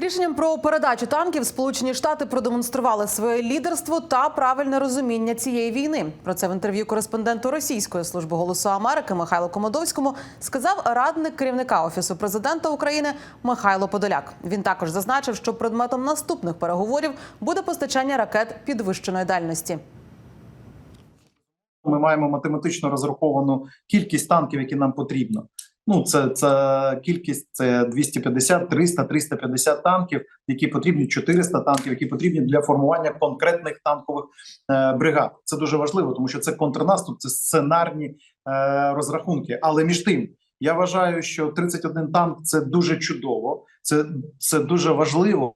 Рішенням про передачу танків Сполучені Штати продемонстрували своє лідерство та правильне розуміння цієї війни. Про це в інтерв'ю кореспонденту Російської служби голосу Америки Михайлу Комодовському сказав радник керівника офісу президента України Михайло Подоляк. Він також зазначив, що предметом наступних переговорів буде постачання ракет підвищеної дальності. Ми маємо математично розраховану кількість танків, які нам потрібно. Ну, це, це кількість це 250, 300, 350 танків, які потрібні 400 танків, які потрібні для формування конкретних танкових е, бригад. Це дуже важливо, тому що це контрнаступ, це сценарні е, розрахунки. Але між тим, я вважаю, що 31 танк це дуже чудово, це, це дуже важливо.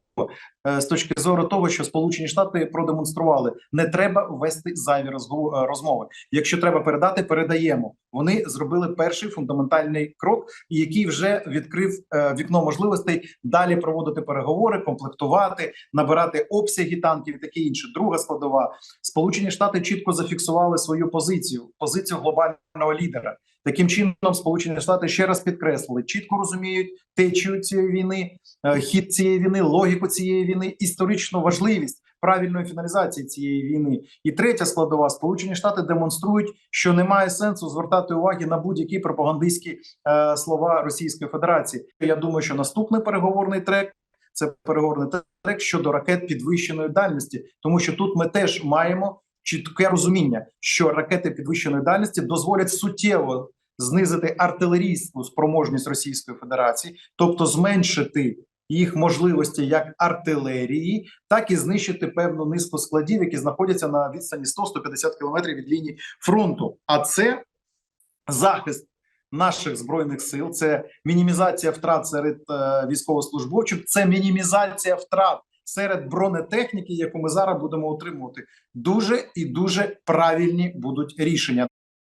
Е, З точки зору того, що Сполучені Штати продемонстрували, не треба вести зайві е, розмови. Якщо треба передати, передаємо. Вони зробили перший фундаментальний крок, який вже відкрив е, вікно можливостей далі проводити переговори, комплектувати, набирати обсяги танків і таке інше. Друга складова Сполучені Штати чітко зафіксували свою позицію, позицію глобального лідера. Таким чином, Сполучені Штати ще раз підкреслили, чітко розуміють течію цієї війни, хід цієї війни, логіку цієї війни, історичну важливість правильної фіналізації цієї війни. І третя складова: Сполучені Штати демонструють, що немає сенсу звертати уваги на будь-які пропагандистські е, слова Російської Федерації. Я думаю, що наступний переговорний трек. Це переговорний трек щодо ракет підвищеної дальності, тому що тут ми теж маємо чітке розуміння, що ракети підвищеної дальності дозволять суттєво знизити артилерійську спроможність Російської Федерації, тобто зменшити їх можливості як артилерії, так і знищити певну низку складів, які знаходяться на відстані 100-150 кілометрів від лінії фронту. А це захист наших збройних сил, це мінімізація втрат серед е, військовослужбовців, це мінімізація втрат серед бронетехніки, яку ми зараз будемо отримувати. Дуже і дуже правильні будуть рішення.